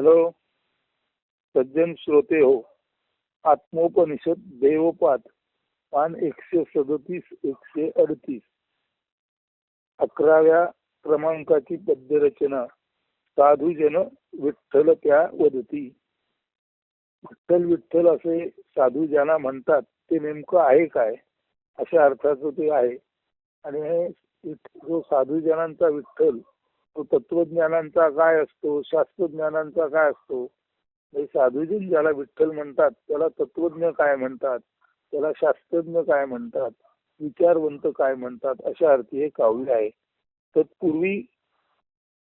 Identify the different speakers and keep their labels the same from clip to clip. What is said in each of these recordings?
Speaker 1: Hello? सज्जन श्रोते हो. आत्मोपनिषद देवपाठ पान एकशे सदतीस एकशे अडतीस. अकराव्या क्रमांकाची पद्यरचना. साधूजन विठ्ठल त्या वदती. विठ्ठल विठ्ठल असे साधू ज्यांना म्हणतात ते नेमकं आहे काय? अशा अर्थाचं ते आहे. आणि हे विठ- जो साधूजनांचा विठ्ठल तो तत्वज्ञानांचा काय असतो? शास्त्रज्ञानांचा काय असतो? हे साधूजन ज्याला विठ्ठल म्हणतात त्याला तत्वज्ञ काय म्हणतात? त्याला शास्त्रज्ञ काय म्हणतात? विचारवंत काय म्हणतात? अशा अर्थी हे काव्य आहे. तत्पूर्वी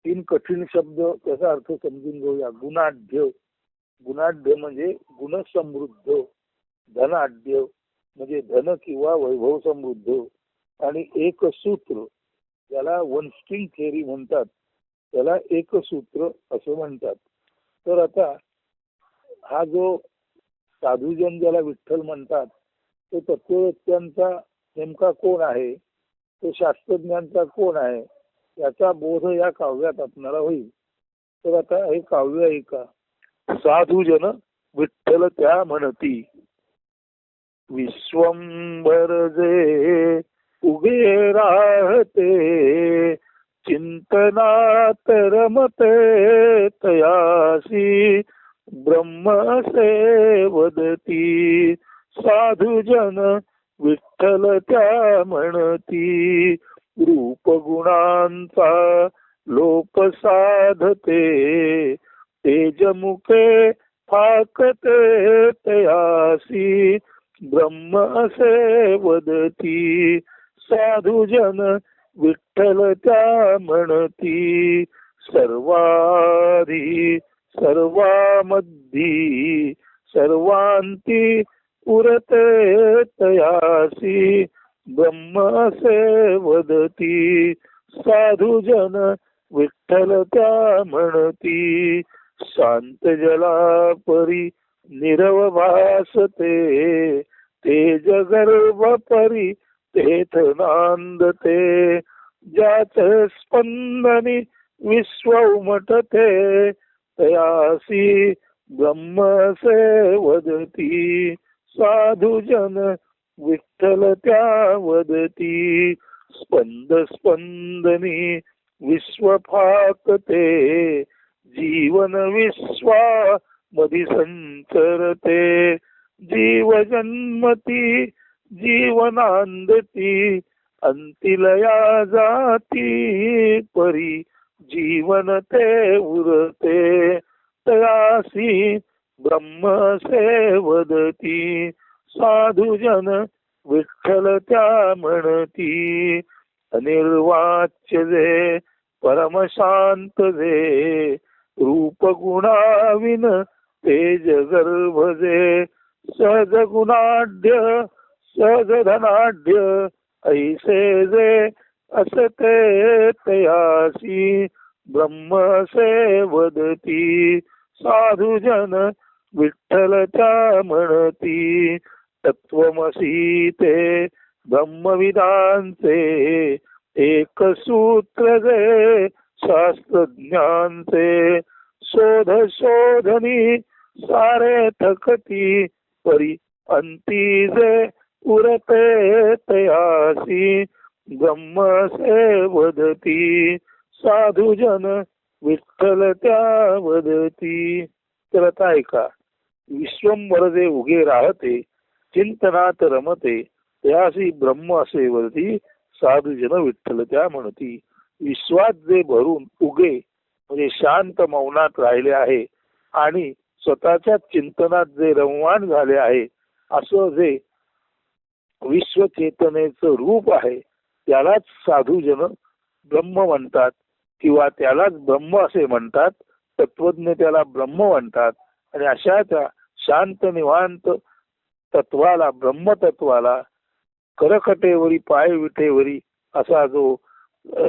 Speaker 1: तीन कठीण शब्द त्याचा अर्थ समजून घेऊया. गुणाढ्य. गुणाढ्य म्हणजे गुणसमृद्ध. धनाढ्य म्हणजे धन किंवा वैभव समृद्ध. आणि एक सूत्र ज्याला वन स्ट्रिंग थेअरी म्हणतात त्याला एक सूत्र असं म्हणतात. तर आता हा जो साधूजन ज्याला विठ्ठल म्हणतात तो तत्ववेत्यांचा नेमका कोण आहे? तो शास्त्रज्ञांचा कोण आहे? याचा बोध या काव्यात आपणाला होईल. तर आता हे काव्य आहे का? साधूजन विठ्ठल त्या म्हणती विश्वंभर जे उगे राहते. चिंतनात रमते तयासी ब्रह्मसे वदती. साधुजन विठ्ठल त्या म्हणती रूपगुणांचा लोप साधते. तेजमुखे फाकते तयासी ब्रह्म असे वदती. साधुजन विठ्ठल त्या म्हणती सर्वाधी सर्वामधी सर्वांती उरते तयासी ब्रह्म वदती. साधुजन विठ्ठल त्या म्हणती शांत जलापरी निरव भासते तेज गर्भ परी तेथ नांदते ज्याच स्पंदनी विश्व उमटते तयासी ब्रह्मसे वदती साधुजन विठ्ठल त्या वदती स्पंद स्पंदनी विश्व फाकते जीवन विश्वा मधी संचरते जीव जन्मती जीवनांदती अंतिलया जाती परी जीवन ते उरते तयासी ब्रह्मसे वदती साधुजन विठ्ठल त्या म्हणती अनिर्वाच्य जे परमशांत जे रूप गुणाविन तेज गर्भ जे सहज गुणाढ्य सहज धनाढ्य ऐसे जे असते तयासी ब्रह्मसे वदती साधुजन विठ्ठल त्या म्हणती तत्वमसी ते ब्रह्मविदांचे एक सूत्र जे शास्त्रज्ञांचे शोध शोधनी सारे थकती परी अंती जे उरते तयासी ब्रह्मसे वदती. साधुजन विठ्ठल त्या वदती. तर आता ऐका. विश्वंभर जे उगे राहते चिंतनात रमते. त्यासी ब्रह्म असे वरती साधुजन विठ्ठल त्या म्हणती. विश्वात जे भरून उगे म्हणजे शांत मौनात राहिले आहे आणि स्वतःच्या चिंतनात जे रमवान झाले आहे असं जे विश्वचेतनेचं रूप आहे त्यालाच साधूजन ब्रह्म म्हणतात. किंवा त्यालाच ब्रह्म असे म्हणतात तत्वज्ञ त्याला ब्रह्म म्हणतात. आणि अशा त्या शांत निवांत तत्वाला ब्रह्मतत्वाला करकटेवरी पाय विठेवरी असा जो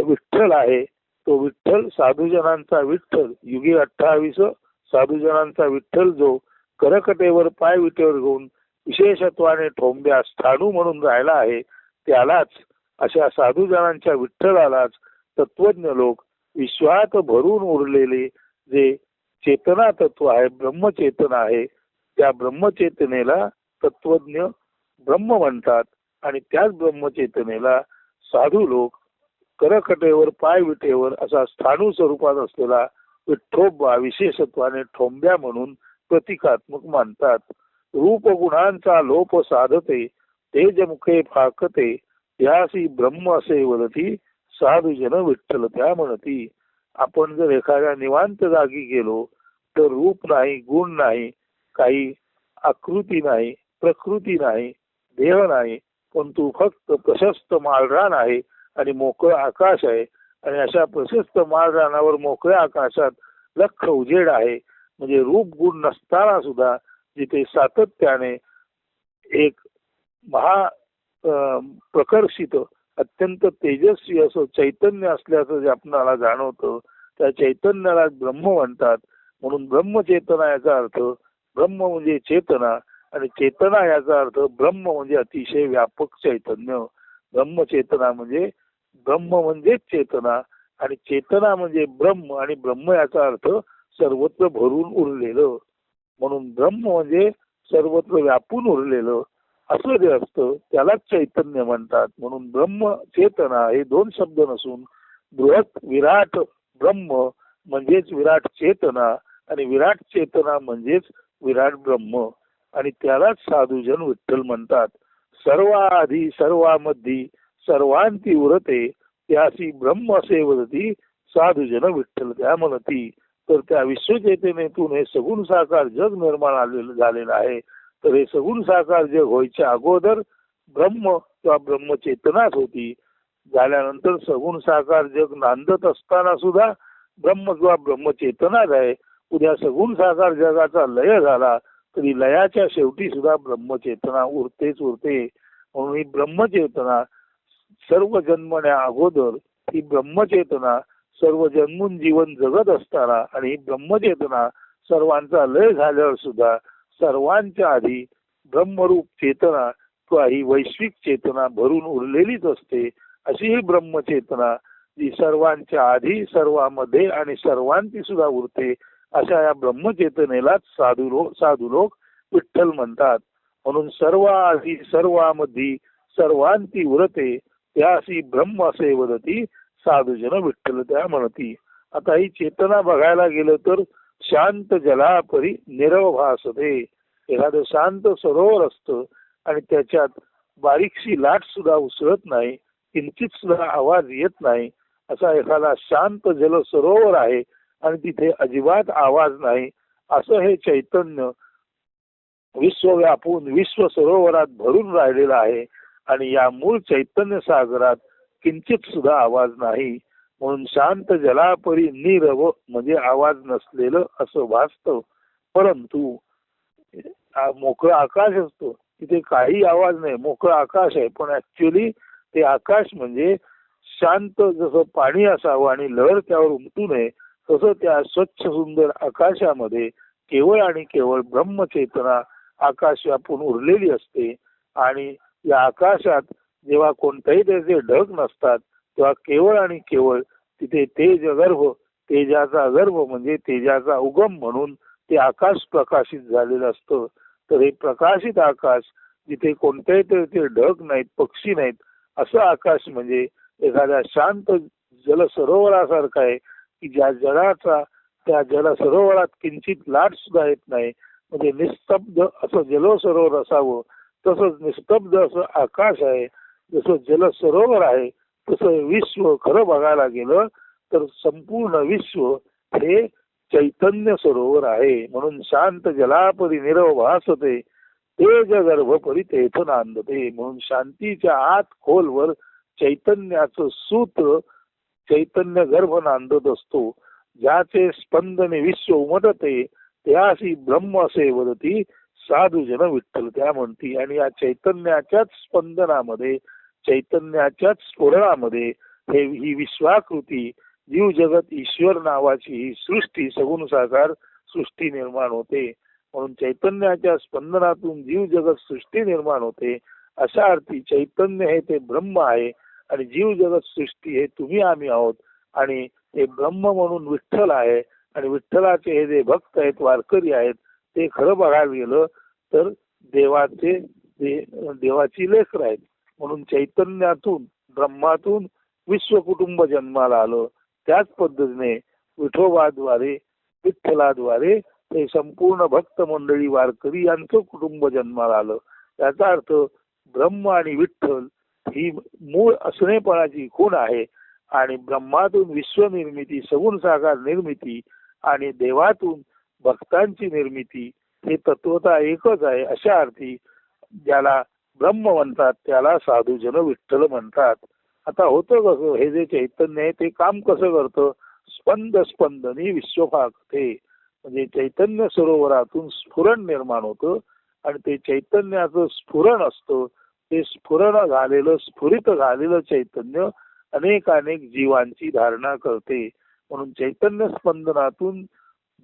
Speaker 1: विठ्ठल आहे तो विठ्ठल साधूजनांचा विठ्ठल युगी अठ्ठावीस साधूजनांचा विठ्ठल जो करकटेवर पाय विटेवर घेऊन विशेषत्वाने ठोंब्या स्थाणू म्हणून राहिला आहे त्यालाच अशा साधूजनांच्या विठ्ठलालाच तत्वज्ञ लोक विश्वात भरून उरलेले जे चेतना तत्व आहे ब्रह्मचेतना आहे त्या ब्रह्मचेतनेला तत्वज्ञ ब्रह्म म्हणतात आणि त्याच ब्रह्मचेतनेला साधू लोक करकटेवर पाय विटेवर असा स्थाणू स्वरूपात असलेला विठ्ठोबा विशेषत्वाने ठोंब्या म्हणून प्रतिकात्मक मानतात. रूप गुणांचा लोप साधते तेजमुखे फाकते यासी ब्रह्म असे वदती साधुजन विठ्ठल त्या म्हणती. आपण जर एखाद्या निवांत जागी गेलो तर रूप नाही गुण नाही काही आकृती नाही प्रकृती नाही देह नाही परंतु फक्त प्रशस्त माळरान आहे आणि मोकळं आकाश आहे. आणि अशा प्रशस्त माळरानावर मोकळ्या आकाशात लख उजेड आहे. म्हणजे रूप गुण नसताना सुद्धा जिथे सातत्याने एक महा प्रकर्षित अत्यंत तेजस्वी असं चैतन्य असल्याचं जे आपणाला जाणवतं त्या चैतन्याला ब्रह्म म्हणतात. म्हणून ब्रह्मचेतना याचा अर्थ ब्रह्म म्हणजे चेतना आणि चेतना याचा अर्थ ब्रह्म म्हणजे अतिशय व्यापक चैतन्य. ब्रह्मचेतना म्हणजे ब्रह्म म्हणजेच चेतना आणि चेतना म्हणजे ब्रह्म आणि ब्रह्म याचा अर्थ सर्वत्र भरून उरलेलं. म्हणून ब्रह्म म्हणजे सर्वत्र व्यापून उरलेलं असं जे असतं त्यालाच चैतन्य म्हणतात. म्हणून ब्रह्म चेतना हे दोन शब्द नसून बृहत विराट ब्रह्म म्हणजेच विराट चेतना आणि विराट चेतना म्हणजेच विराट ब्रह्म. आणि त्यालाच साधूजन विठ्ठल म्हणतात. सर्वाधी सर्वामध्ये सर्वांती उरते त्यासी ब्रह्म असे वदती साधुजन विठ्ठल त्या म्हणती. तर त्या विश्वचेतनेतून हे सगुण साकार जग निर्माण आलेलं झालेलं आहे. तर हे सगुण साकार जग व्हायच्या अगोदर ब्रह्म किंवा ब्रह्मचेतनाच होती. झाल्यानंतर सगुण साकार जग नांदत असताना सुद्धा ब्रह्म किंवा ब्रह्मचेतनाच आहे. उद्या सगुण साकार जगाचा लय झाला तरी लयाच्या शेवटी सुद्धा ब्रह्मचेतना उरतेच उरते. म्हणून ही ब्रह्मचेतना सर्व जन्मण्या अगोदर ही ब्रह्मचेतना सर्व जन्मून जीवन जगत असताना आणि ब्रह्मचेतना सर्वांचा लय झाल्यावर सुद्धा सर्वांच्या आधी ब्रह्मरूप चेतना किंवा ही वैश्विक चेतना भरून उरलेलीच असते अशी ही ब्रह्मचेतना जी सर्वांच्या आधी सर्वांमध्ये आणि सर्वांती सुद्धा उरते अशा या ब्रह्मचेतनेलाच साधू लोक साधू लोक विठ्ठल म्हणतात. म्हणून सर्व आधी सर्वामध्ये सर्वांती उरते त्यासी ब्रह्म असे वदती साधुजन विठ्ठल त्या म्हणती. आता ही चेतना बघायला गेलं तर शांत जलापरी निरव भासते. एखादं शांत सरोवर असतं आणि त्याच्यात बारीकशी लाट सुद्धा उसळत नाही किंचित सुद्धा आवाज येत नाही. असा एखादा शांत जल सरोवर आहे आणि तिथे अजिबात आवाज नाही. असं हे चैतन्य विश्व व्यापून विश्व सरोवरात भरून राहिलेलं आहे. आणि या मूळ चैतन्य सागरात किंचित सुद्धा आवाज नाही. म्हणून शांत जलापरी निरव म्हणजे आवाज नसलेलं असं वास्तव परंतु मोकळं आकाश असतो. तिथे काही आवाज नाही. मोकळं आकाश आहे. पण ऍक्च्युली ते आकाश म्हणजे शांत जसं पाणी असावं आणि लहर त्यावर उमटू नये तसं त्या स्वच्छ सुंदर आकाशामध्ये केवळ आणि केवळ ब्रह्मचेतना आकाश व्यापून उरलेली असते. आणि या आकाशात जेव्हा कोणत्याही त्याचे ढग नसतात तेव्हा केवळ आणि केवळ तिथे तेज गर्भ तेजाचा गर्भ म्हणजे तेजाचा उगम म्हणून ते आकाश प्रकाशित झालेलं असतं. तर हे प्रकाशित आकाश जिथे कोणत्याही तऱ्हेचे ढग नाहीत पक्षी नाहीत असं आकाश म्हणजे एखाद्या शांत जल सरोवरासारखं आहे की ज्या जलाचा त्या जल सरोवरात किंचित लाट सुद्धा येत नाही. म्हणजे निस्तब्ध असं जल सरोवर असावं तसंच निस्तब्ध असं आकाश आहे. जसं जल सरोवर आहे तसं विश्व खरं बघायला गेलं तर संपूर्ण विश्व हे चैतन्य सरोवर आहे. म्हणून शांत जलापरी निरव भासते तेज गर्भ परी तेथ नांदते. म्हणून शांतीच्या आत खोलवर चैतन्याचं सूत्र चैतन्य गर्भ नांदत असतो. ज्याचे स्पंदने विश्व उमटते त्याशी ब्रह्म असे वदती साधू जन विठ्ठल त्या म्हणती. आणि या चैतन्याच्याच स्पंदनामध्ये चैतन्याच्याच स्फोरणामध्ये हे ही विश्वाकृती जीव जगत ईश्वर नावाची ही सृष्टी सगुण साकार सृष्टी निर्माण होते. म्हणून चैतन्याच्या स्पंदनातून जीव जगत सृष्टी निर्माण होते. अशा अर्थी चैतन्य हे ते ब्रह्म आहे आणि जीव जगत सृष्टी हे तुम्ही आम्ही आहोत. आणि ते ब्रह्म म्हणून विठ्ठल आहे. आणि विठ्ठलाचे हे जे भक्त आहेत वारकरी आहेत ते खरं बघायला गेलं तर देवाचे देवाची लेकर आहेत. म्हणून चैतन्यातून ब्रह्मातून विश्व कुटुंब जन्माला आलं. त्याच पद्धतीने विठोबाद्वारे विठ्ठलाद्वारे ते संपूर्ण भक्त मंडळी वारकरी यांचं कुटुंब जन्माला आलं. याचा अर्थ ब्रह्म आणि विठ्ठल ही मूळ असणेपणाची खूण आहे आणि ब्रह्मातून विश्वनिर्मिती सगुण साकार निर्मिती आणि देवातून भक्तांची निर्मिती हे तत्वता एकच आहे अशा अर्थी ज्याला ब्रह्म म्हणतात त्याला साधूजन विठ्ठल म्हणतात. आता होतं कसं हे जे चैतन्य आहे ते काम कसं करतं? स्पंद स्पंदनी विश्वभागते. म्हणजे चैतन्य सरोवरातून स्फुरण निर्माण होतं आणि ते चैतन्याचं स्फुरण असतं. ते स्फुरण झालेलं स्फुरित झालेलं चैतन्य अनेक अनेक जीवांची धारणा करते. म्हणून चैतन्य स्पंदनातून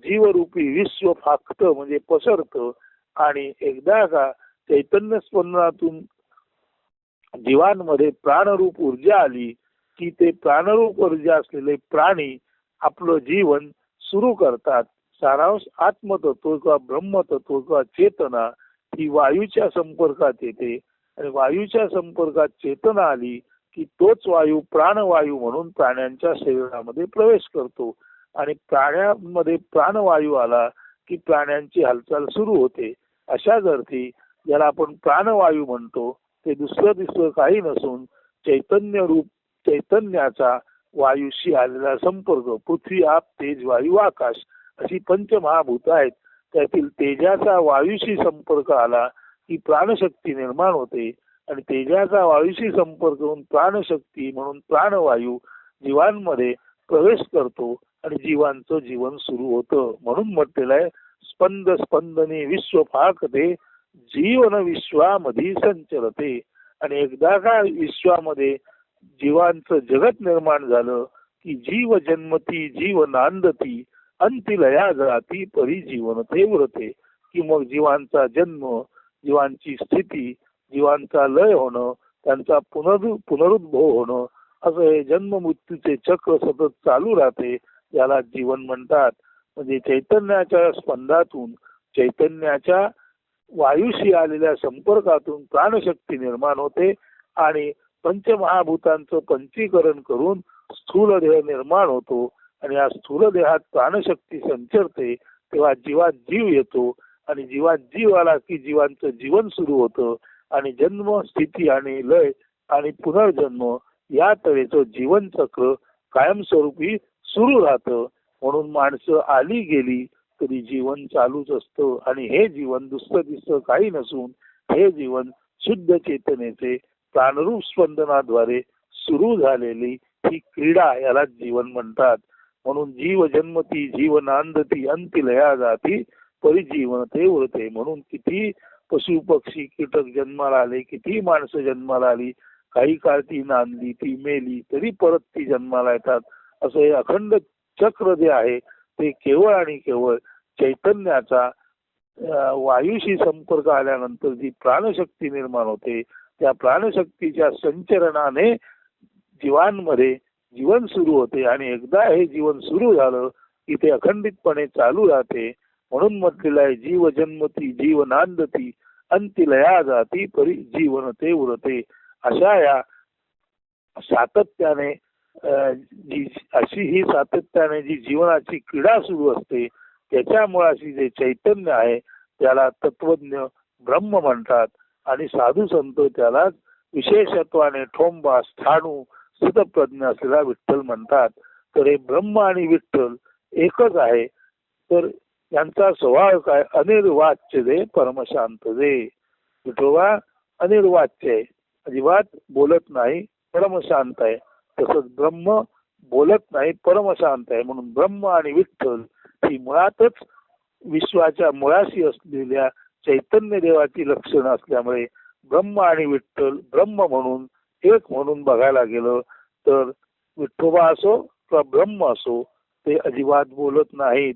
Speaker 1: जीवरूपी विश्व फाकत म्हणजे पसरत. आणि एकदा का चैतन्य स्पंदनातून जीवांमध्ये प्राणरूप ऊर्जा आली की ते प्राणरूप ऊर्जा असलेले प्राणी आपलं जीवन सुरू करतात. सारांश आत्मतत्व किंवा ब्रह्मतत्व किंवा चेतना ही वायूच्या संपर्कात येते. आणि वायूच्या संपर्कात चेतना आली की तोच वायू प्राणवायू म्हणून प्राण्यांच्या शरीरामध्ये प्रवेश करतो. आणि प्राण्यांमध्ये प्राणवायू आला की प्राण्यांची हालचाल सुरू होते. अशाच अर्थी ज्याला आपण प्राणवायू म्हणतो ते दुसरं तिसरं काही नसून चैतन्य रूप चैतन्याचा वायूशी आलेला संपर्क पृथ्वी आप तेज वायू आकाश अशी पंचमहाभूत आहेत. त्यातील तेजाचा वायूशी संपर्क आला की प्राणशक्ती निर्माण होते आणि तेजाचा वायूशी संपर्क होऊन प्राणशक्ती म्हणून प्राणवायू जीवांमध्ये प्रवेश करतो. आणि जीवांचं जीवन सुरू होतं. म्हणून म्हटलेलं आहे स्पंद स्पंदने विश्व फाकते जीवन विश्वामध्ये संचलते आणि एकदा का विश्वामध्ये जीवांचं जगत निर्माण झालं की जीव जन्मती जीव नांदती अंतिलया जाती परी जीवन ते व्रते की मग जीवांचा जन्म जीवांची स्थिती जीवांचा लय होणं त्यांचा पुनरु पुनरुद्भव होणं असं हे जन्म मृत्यूचे चक्र सतत चालू राहते. याला जीवन म्हणतात. म्हणजे चैतन्याच्या स्पंदातून चैतन्याच्या वायूशी आलेल्या संपर्कातून प्राणशक्ती निर्माण होते आणि पंचमहाभूतांचं पंचीकरण करून स्थूल देह निर्माण होतो आणि या स्थूल देहात प्राणशक्ती संचरते तेव्हा जीवात जीव येतो आणि जीवात जीव आला की जीवांचं जीवन सुरू होतं आणि जन्म स्थिती आणि लय आणि पुनर्जन्म या तऱ्हेचं जीवन चक्र कायमस्वरूपी सुरू राहतं. म्हणून माणसं आली गेली तरी जीवन चालूच असतं. आणि हे जीवन दुसरं दिसतं काही नसून हे जीवन शुद्ध चेतनेचे प्राणरूप स्पंदनाद्वारे सुरू झालेली ही क्रीडा याला जीवन म्हणतात. म्हणून जीव जन्मती जीव नांदती जाती परिजीवन ते उरते म्हणून किती पशु पक्षी कीटक जन्माला आले किती माणसं जन्माला आली काही काळ ती नांदली ती मेली तरी परत ती जन्माला येतात. असं हे अखंड चक्र जे आहे ते केवळ आणि केवळ चैतन्याचा वायूशी संपर्क आल्यानंतर जी प्राणशक्ती निर्माण होते त्या प्राणशक्तीच्या संचरणाने जीवांमध्ये जीवन सुरू होते आणि एकदा हे जीवन सुरू झालं की ते अखंडितपणे चालू राहते. म्हणून म्हटलेलं आहे जीव जन्मती जीव नांदती अंतिलया जाती परी जीवन ते उरते. अशा या सातत्याने जी अशी ही सातत्याने जी जीवनाची क्रीडा सुरू असते त्याच्या मुळाशी जे चैतन्य आहे त्याला तत्वज्ञ ब्रह्म म्हणतात आणि साधू संत त्याला विशेषत्वाने ठोंबा स्थाणू स्थितप्रज्ञ असलेला विठ्ठल म्हणतात. तर हे ब्रह्म आणि विठ्ठल एकच आहे. तर यांचा स्वभाव काय? अनिर्वाच्य दे परमशांत दे. विठोबा अनिर्वाच्य आहे. अजिबात बोलत नाही परमशांत आहे. तसंच ब्रह्म बोलत नाही परमशांत आहे. म्हणून ब्रह्म आणि विठ्ठल ही मुळातच विश्वाच्या मुळाशी असलेल्या चैतन्य देवाची लक्षणं असल्यामुळे ब्रह्म आणि विठ्ठल ब्रह्म म्हणून एक म्हणून बघायला गेलं तर विठोबा असो किंवा ब्रह्म असो ते अजिबात बोलत नाहीत.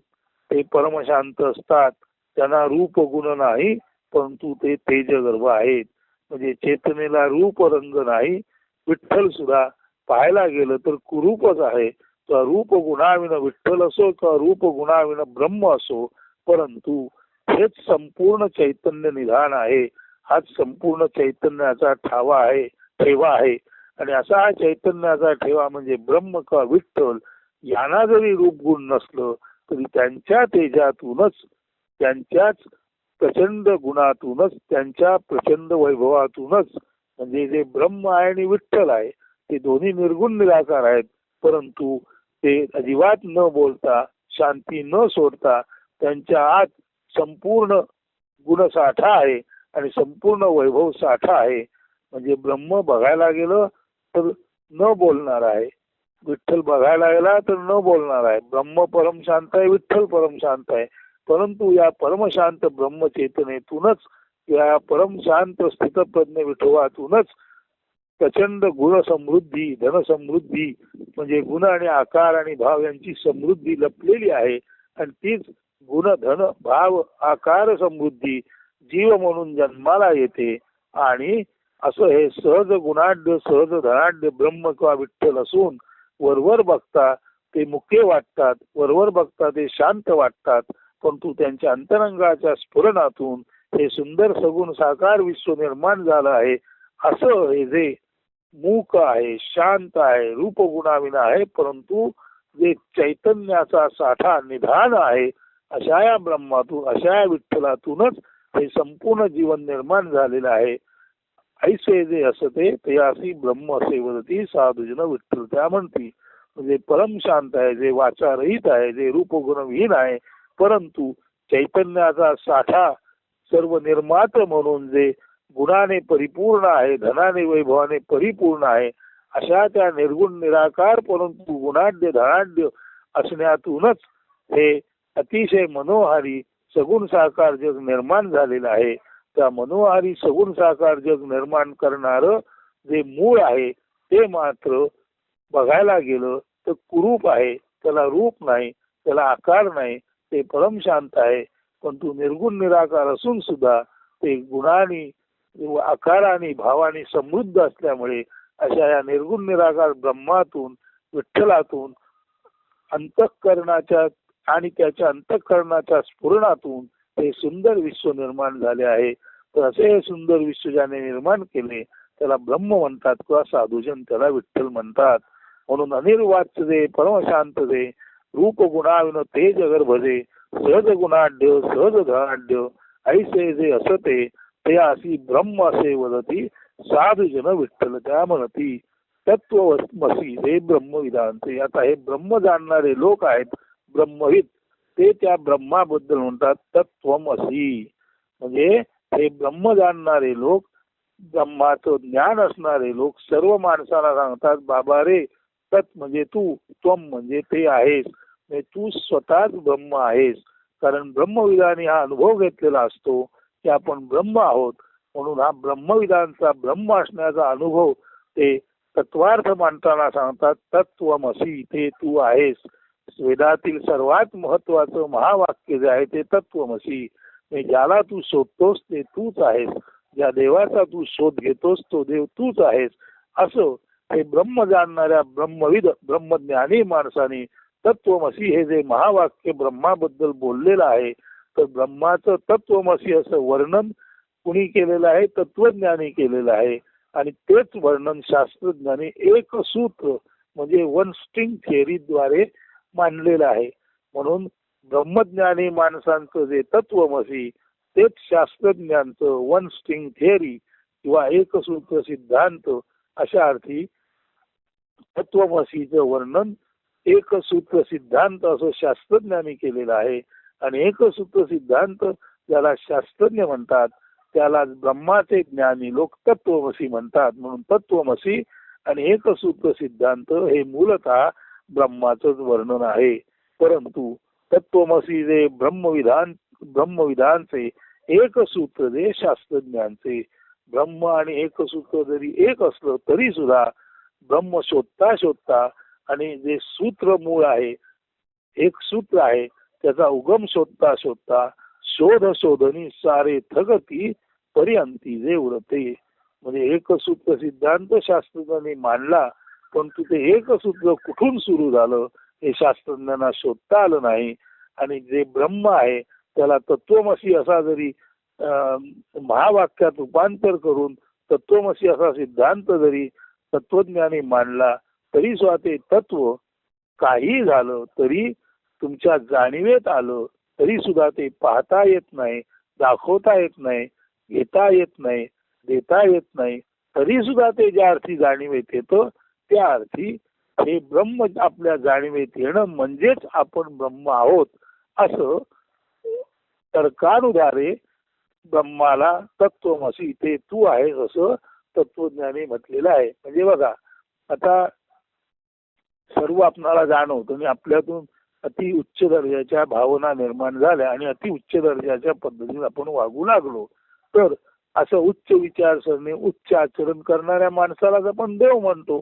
Speaker 1: ते परमशांत असतात. त्यांना रूप गुण नाही परंतु ते तेजगर्भ आहेत. म्हणजे चेतनेला रूप रंग नाही विठ्ठल सुद्धा पाहायला गेलं तर कुरूपच आहे. किंवा रूप गुणाविन विठ्ठल असो किंवा रूप गुणाविन ब्रह्म असो परंतु हेच संपूर्ण चैतन्य निधान आहे. हाच संपूर्ण चैतन्याचा ठावा आहे ठेवा आहे. आणि असा हा चैतन्याचा ठेवा म्हणजे ब्रह्म किंवा विठ्ठल यांना जरी रूप गुण नसलं तरी त्यांच्या तेजातूनच त्यांच्याच प्रचंड गुणातूनच त्यांच्या प्रचंड वैभवातूनच म्हणजे जे ब्रह्म आहे आणि विठ्ठल आहे ते दोन्ही निर्गुण निराकार आहेत. परंतु ते अजिबात न बोलता शांती न सोडता त्यांच्या आत संपूर्ण गुणसाठा आहे आणि संपूर्ण वैभव साठा आहे. म्हणजे ब्रह्म बघायला गेलं तर न बोलणार आहे. विठ्ठल बघायला गेला तर न बोलणार आहे. ब्रह्म परम शांत आहे विठ्ठल परम शांत आहे. परंतु या परमशांत ब्रह्मचेतनेतूनच या परमशांत स्थितप्रज्ञ विठोबातूनच प्रचंड गुण समृद्धी धन समृद्धी म्हणजे गुण आणि आकार आणि भाव यांची समृद्धी लपलेली आहे. आणि तीच गुण धन भाव आकार समृद्धी जीव म्हणून जन्माला येते. आणि असं हे सहज गुणाढ्य सहज धनाढ्य ब्रह्म किंवा विठ्ठल असून वरवर बघता ते मुके वाटतात वरवर बघता ते शांत वाटतात. परंतु त्यांच्या अंतरंगाच्या स्फुरणातून हे सुंदर सगुण साकार विश्व निर्माण झालं आहे. असं हे जे मूक आहे शांत आहे रूपगुणाविना आहे परंतु जे चैतन्याचा साठा निधान आहे अशा या ब्रह्मातून अशा या विठ्ठलातूनच हे संपूर्ण जीवन निर्माण झालेलं आहे. ऐसे जे असते ते अशी ब्रह्म असे वदती साधुजन विठ्ठल त्या म्हणती. म्हणजे परम शांत आहे जे वाचारहित आहे जे रूपगुणविहीन आहे परंतु चैतन्याचा साठा सर्व निर्मात म्हणून जे गुणाने परिपूर्ण आहे धनाने वैभवाने परिपूर्ण आहे अशा त्या निर्गुण निराकार परंतु गुणाढ्य धनाढ्य असण्यातूनच हे अतिशय मनोहारी सगुण साकार जग निर्माण झालेलं आहे. त्या मनोहारी सगुण साकार जग निर्माण करणार जे मूळ आहे ते मात्र बघायला गेलं तर कुरूप आहे. त्याला रूप नाही त्याला आकार नाही ते परम शांत आहे. पण तू निर्गुण निराकार असून सुद्धा ते गुणाने आकाराने भावाने समृद्ध असल्यामुळे अशा या निर्गुण निराकार ब्रह्मातून विठ्ठलातून अंतःकरणाच्या आणि त्याच्या अंतःकरणाच्या स्फुरणातून हे सुंदर विश्व निर्माण झाले आहे. तर असे हे सुंदर विश्व ज्याने निर्माण केले त्याला ब्रह्म म्हणतात किंवा साधुजन त्याला विठ्ठल म्हणतात. म्हणून अनिर्वाच्य दे परमशांत दे रूप गुणाविन तेज गर्भजे सहज गुणाढ्य सहज धनाढ्य ऐसे जे असते तया असी ब्रह्म असे वदती साधुजन विठ्ठल त्या म्हणती तत्व मसी हे ब्रह्मविधांचे आता हे ब्रह्म जाणणारे लोक आहेत ब्रह्मविद ते त्या ब्रह्माबद्दल म्हणतात तत्व तत्वमसी म्हणजे हे ब्रह्म जाणणारे लोक ब्रह्माचं ज्ञान असणारे लोक सर्व माणसाला सांगतात बाबा रे तत् म्हणजे तू त्वम म्हणजे ते आहेस. म्हणजे तू स्वतःच ब्रह्म आहेस. कारण ब्रह्मविधानी हा अनुभव घेतलेला असतो. की आपण ब्रह्म आहोत. म्हणून हा ब्रह्मविधानचा ब्रह्म असण्याचा अनुभव ते तत्वार्थ मांडताना सांगतात तत्वमसी ते तू आहेस. वेदातील सर्वात महत्वाचं महावाक्य जे आहे ते तत्वमसी म्हणजे ज्याला तू शोधतोस ते तूच आहेस. ज्या देवाचा तू शोध घेतोस तो देव तूच आहेस. असं हे ब्रह्म जाणणाऱ्या ब्रह्मविद ब्रह्मज्ञानी माणसाने तत्वमसी हे जे महावाक्य ब्रह्माबद्दल बोललेलं आहे तर ब्रह्माचं तत्वमसी असं वर्णन कुणी केलेलं आहे तत्वज्ञानी केलेलं आहे. आणि तेच वर्णन शास्त्रज्ञानी एक सूत्र म्हणजे वन स्ट्रिंग थिअरीद्वारे मांडलेलं आहे. म्हणून ब्रह्मज्ञानी माणसांचं जे तत्वमसी तेच शास्त्रज्ञांचं वन स्ट्रिंग थिअरी किंवा एकसूत्र सिद्धांत अशा अर्थी तत्वमसीचं वर्णन एकसूत्र सिद्धांत असं शास्त्रज्ञांनी केलेलं आहे. आणि एकसूत्र सिद्धांत ज्याला शास्त्रज्ञ म्हणतात त्याला ब्रह्माचे ज्ञानी लोक तत्वमसी म्हणतात. म्हणून तत्वमसी आणि एकसूत्र सिद्धांत हे मूलतः ब्रह्माचंच वर्णन आहे. परंतु तत्वमसी जे ब्रह्मविधान ब्रह्मविधानचे एक सूत्र जे शास्त्रज्ञांचे ब्रह्म आणि एक सूत्र जरी एक असलं तरी सुद्धा ब्रह्म शोधता शोधता आणि जे सूत्र मूळ आहे एक सूत्र आहे त्याचा उगम शोधता शोधता शोध शोधनी सारे थगती पर्यंती जे उडते म्हणजे एक सूत्र सिद्धांत शास्त्रज्ञांनी मांडला पण ते एक सूत्र कुठून सुरू झालं हे शास्त्रज्ञांना शोधता आलं नाही. आणि जे ब्रह्म आहे त्याला तत्वमसी असा जरी अं, महावाक्यात रूपांतर करून तत्वमसी असा सिद्धांत जरी तत्वज्ञानी मांडला तरी सुद्धा ते तत्व काही झालं तरी तुमच्या जाणीवेत आलं तरी सुद्धा ते पाहता येत नाही दाखवता येत नाही घेता येत नाही देता येत नाही तरी सुद्धा ते ज्या अर्थी जाणीवेत येतं त्या अर्थी हे ब्रह्म आपल्या जाणीवेत येणं म्हणजेच आपण ब्रह्म आहोत असं तर्कानुधारे ब्रह्माला तत्वमसी ते तू आहेस असं तत्वज्ञानी म्हटलेलं आहे. म्हणजे बघा आता सर्व आपणाला जाणवतं आणि आपल्यातून अति उच्च दर्जाच्या भावना निर्माण झाल्या आणि अति उच्च दर्जाच्या पद्धतीने आपण वागू लागलो. तर असं उच्च विचारसरणी उच्च आचरण करणाऱ्या माणसालाच आपण देव म्हणतो.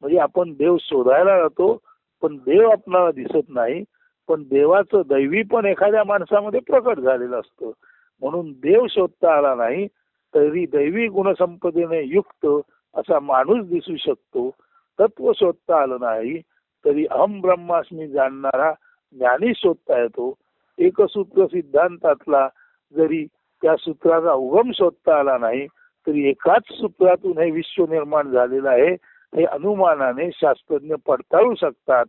Speaker 1: म्हणजे आपण देव शोधायला जातो पण देव आपल्याला दिसत नाही. पण देवाचं दैवी पण एखाद्या माणसामध्ये प्रकट झालेलं असतं. म्हणून देव शोधता आला नाही तरी दैवी गुणसंपदेने युक्त असा माणूस दिसू शकतो. तत्व शोधता आलं नाही तरी अहम ब्रह्मास्मी जाणणारा ज्ञानी शोधता येतो. एकसूत्र सिद्धांतातला जरी त्या सूत्राचा उगम शोधता आला नाही तरी एकाच सूत्रातून हे विश्व निर्माण झालेलं आहे हे अनुमानाने शास्त्रज्ञ पडताळू शकतात.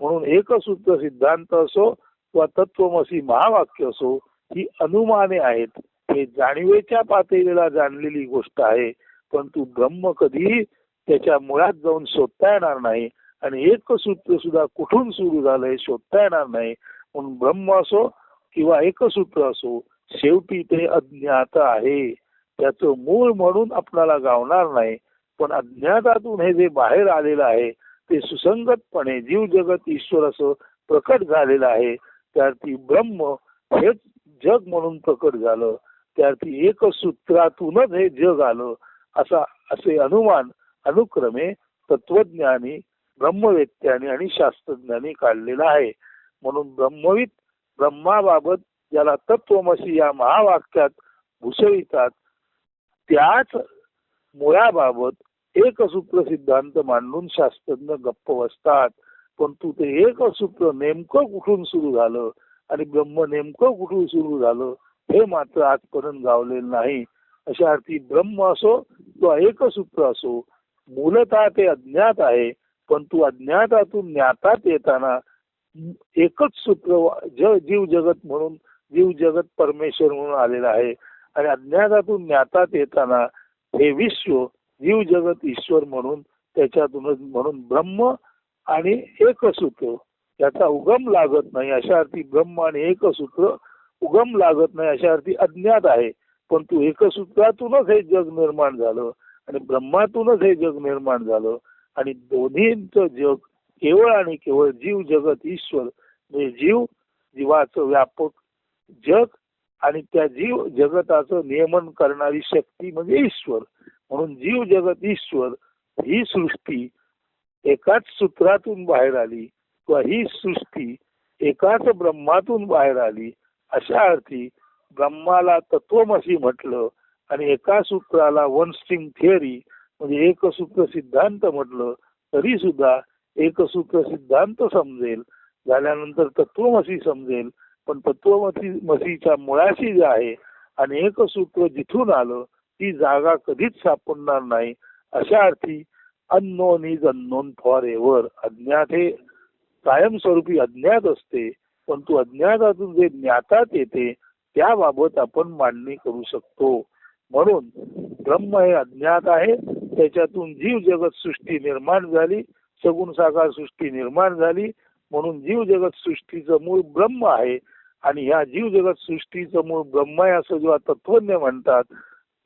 Speaker 1: म्हणून एकसूत्र सिद्धांत असो किंवा तत्वमसी महावाक्य असो ही अनुमाने आहेत. हे जाणीवेच्या पातळीला जाणलेली गोष्ट आहे परंतु ब्रह्म कधीही त्याच्या मुळात जाऊन शोधता येणार नाही. आणि एक सूत्र सुद्धा कुठून सुरू झालं शोधता येणार नाही. म्हणून ब्रह्म असो किंवा एकसूत्र असो शेवटी ते अज्ञात आहे. त्याचं मूळ म्हणून आपल्याला गावणार नाही. पण अज्ञातातून हे जे बाहेर आलेलं आहे ते सुसंगतपणे जीव जगत ईश्वर असं प्रकट झालेलं आहे. त्यार्थी ब्रह्म हेच जग म्हणून प्रकट झालं. त्यार्थी एक सूत्रातूनच हे जग आलं. असा असे अनुमान अनुक्रमे तत्वज्ञानी ब्रह्मवेत्याने आणि शास्त्रज्ञांनी काढलेला आहे. म्हणून ब्रह्मविद ब्रह्माबाबत ज्याला तत्वमसी या महावाक्यात भूषवितात त्याच मुळाबाबत एक सूत्र सिद्धांत मांडून शास्त्रज्ञ गप्प बसतात. परंतु ते एक सूत्र नेमकं कुठून सुरू झालं आणि ब्रह्म नेमकं कुठून सुरू झालं हे मात्र आजपर्यंत गावलेलं नाही. अशा अर्थी ब्रह्म असो किंवा एक सूत्र असो मूलतः ते अज्ञात आहे. परंतु अज्ञातातून ज्ञातात येताना एकच सूत्र ज जीव जगत म्हणून जीव जगत परमेश्वर म्हणून आलेला आहे. आणि अज्ञातातून ज्ञातात येताना हे विश्व जीव जगत ईश्वर म्हणून त्याच्यातूनच म्हणून ब्रह्म आणि एकसूत्र याचा उगम लागत नाही अशा अर्थी ब्रह्म आणि एकसूत्र उगम लागत नाही अशा अर्थी अज्ञात आहे. पण तू एकसूत्रातूनच हे जग निर्माण झालं आणि ब्रह्मातूनच हे जग निर्माण झालं. आणि दोन्हींचं जग केवळ आणि केवळ जीव जगत ईश्वर म्हणजे जीव जीवाचं व्यापक जग आणि त्या जीव जगताचं नियमन करणारी शक्ती म्हणजे ईश्वर. म्हणून जीव जगत ईश्वर ही सृष्टी एकाच सूत्रातून बाहेर आली किंवा ही सृष्टी एकाच ब्रह्मातून बाहेर आली अशा अर्थी ब्रह्माला तत्वमसी म्हटलं आणि एका सूत्राला वन स्ट्रिंग थिअरी म्हणजे एक सूत्र सिद्धांत म्हटलं तरी सुद्धा एक सूत्र सिद्धांत समजेल. झाल्यानंतर तत्वमसी समजेल. पण तत्वमसी मसीच्या मुळाशी जे आहे आणि एक सूत्र जिथून आलं ती जागा कधीच सापडणार नाही. अशा अर्थी unknown is unknown for ever अज्ञात हे कायमस्वरूपी अज्ञात असते. परंतु अज्ञातातून जे ज्ञातात येते त्याबाबत आपण मांडणी करू शकतो. म्हणून ब्रह्म हे अज्ञात आहे त्याच्यातून जीव जगत सृष्टी निर्माण झाली सगुण साकार सृष्टी निर्माण झाली म्हणून जीव जगत सृष्टीचं मूळ ब्रह्म आहे. आणि ह्या जीव जगत सृष्टीचं मूळ ब्रह्म आहे असं जेव्हा तत्वज्ञ म्हणतात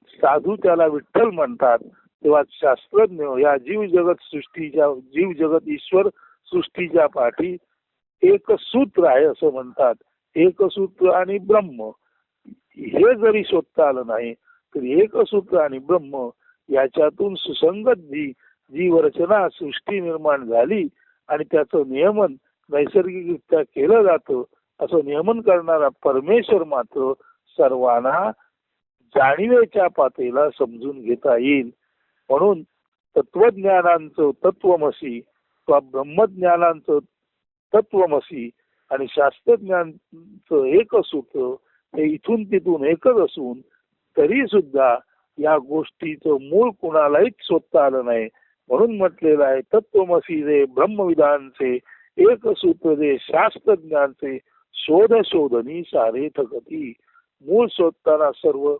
Speaker 1: साधू त्याला विठ्ठल म्हणतात तेव्हा शास्त्रज्ञ या जीव जगत सृष्टीच्या जीव जगत ईश्वर सृष्टीच्या पाठी एक सूत्र आहे असं म्हणतात. एक सूत्र आणि ब्रह्म. हे जरी शोधता आलं नाही तर एक सूत्र आणि ब्रह्म याच्यातून सुसंगत जी जीव रचना सृष्टी निर्माण झाली आणि त्याचं नियमन नैसर्गिकरित्या केलं जातं असं नियमन करणारा परमेश्वर मात्र सर्वांना जाणीवेच्या पातळीला समजून घेता येईल. म्हणून तत्वज्ञानांचं तत्वमसी किंवा ब्रह्मज्ञानांचं तत्वमसी आणि शास्त्रज्ञानचं एक सूत्र हे इथून तिथून एकच असून तरी सुद्धा या गोष्टीचं मूळ कुणालाही शोधता आलं नाही. म्हणून म्हटलेलं आहे तत्वमसीचे ब्रह्मविधानचे एक सूत्र जे शास्त्रज्ञानचे शोध शोधनी सारे थकती मूळ शोधताना सर्व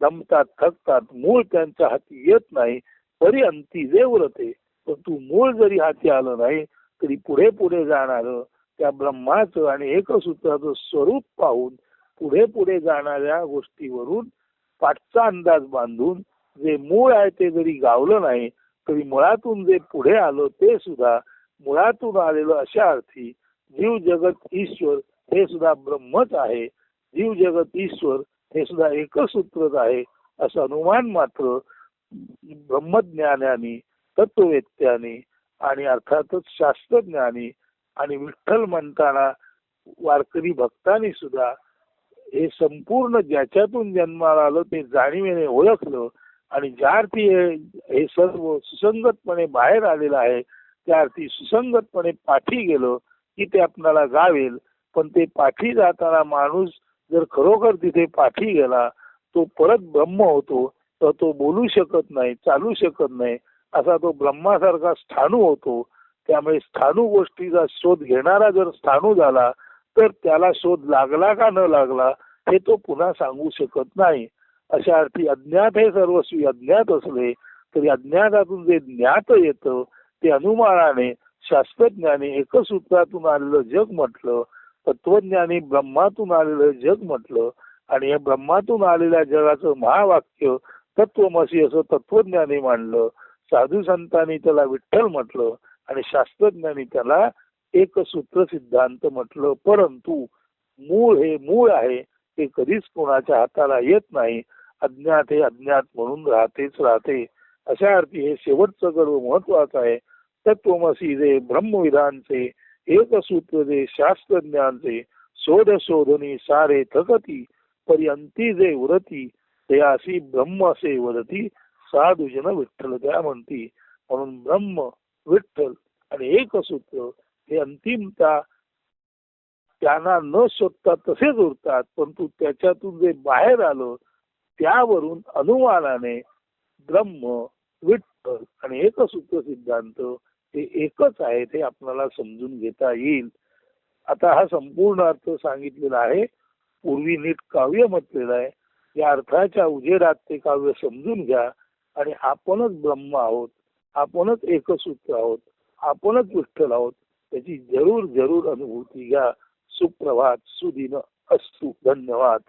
Speaker 1: दमतात थकतात मूळ त्यांच्या हाती येत नाही तरी अंती जे परंतु मूळ जरी हाती आलं नाही तरी पुढे पुढे जाणार त्या ब्रह्माचं आणि एकसूत्राचं स्वरूप पाहून पुढे पुढे जाणाऱ्या गोष्टीवरून पाठचा अंदाज बांधून जे मूळ आहे ते जरी गावलं नाही तरी मुळातून जे पुढे आलं ते सुद्धा मुळातून आलेलं अशा अर्थी जीव जगत ईश्वर हे सुद्धा ब्रह्मच आहे. जीव जगत ईश्वर हे सुद्धा एकच सूत्रच आहे असं अनुमान मात्र ब्रह्मज्ञानाने तत्ववेत्याने आणि अर्थातच शास्त्रज्ञानी आणि विठ्ठल म्हणताना वारकरी भक्तांनी सुद्धा हे संपूर्ण ज्याच्यातून जन्माला आलं ते जाणीवेने ओळखलं आणि ज्या अर्थी हे हे सर्व सुसंगतपणे बाहेर आलेलं आहे त्या अर्थी सुसंगतपणे पाठी गेलं की ते आपणाला गावेल पण ते पाठी जाताना माणूस जर खरोखर तिथे पाठी गेला तो परत ब्रह्म होतो तर तो बोलू शकत नाही चालू शकत नाही. असा तो ब्रह्मासारखा स्थाणू होतो. त्यामुळे स्थाणू गोष्टीचा शोध घेणारा जर स्थाणू झाला तर त्याला शोध लागला का न लागला हे तो पुन्हा सांगू शकत नाही. अशा अर्थी अज्ञात हे सर्वस्वी अज्ञात असले तरी अज्ञातातून जे ज्ञात येतं ते अनुमानाने शास्त्रज्ञाने एकसूत्रातून आलेलं जग म्हटलं तत्वज्ञानी ब्रह्मातून आलेलं जग म्हटलं आणि या ब्रह्मातून आलेल्या जगाचं महावाक्य तत्वमसी असं तत्वज्ञानी मांडलं. साधू संतांनी त्याला विठ्ठल म्हटलं आणि शास्त्रज्ञानी त्याला एक सूत्र सिद्धांत म्हटलं परंतु मूळ हे मूळ आहे ते कधीच कोणाच्या हाताला येत नाही. अज्ञात हे अज्ञात म्हणून राहतेच राहते. अशा अर्थी हे शेवटचं गर्व महत्वाचं आहे. तत्वमसी जे ब्रह्मविधानचे एक सूत्र जे शास्त्रज्ञांचे शोध शोधनी सारे थकती पर्यंती जे उरती ते अशी ब्रह्म असे वदती साधुजन विठ्ठल त्या म्हणती. म्हणून ब्रह्म विठ्ठल आणि एक सूत्र हे अंतिमता त्यांना न शोधता तसेच उरतात परंतु त्याच्यातून जे बाहेर आलं त्यावरून अनुमानाने ब्रह्म विठ्ठल आणि एकसूत्र सिद्धांत हे एकच आहे ते आपल्याला समजून घेता येईल. आता हा संपूर्ण अर्थ सांगितलेला आहे. पूर्वी नीट काव्य म्हटलेलं आहे. या अर्थाच्या उजेडात ते काव्य समजून घ्या आणि आपणच ब्रह्म आहोत आपणच एकसूत्र आहोत आपणच विठ्ठल आहोत એથી જરૂર જરૂર અનુભૂતિગા સુપ્રભાત સુધીનો અસ્તુ ધન્યવાદ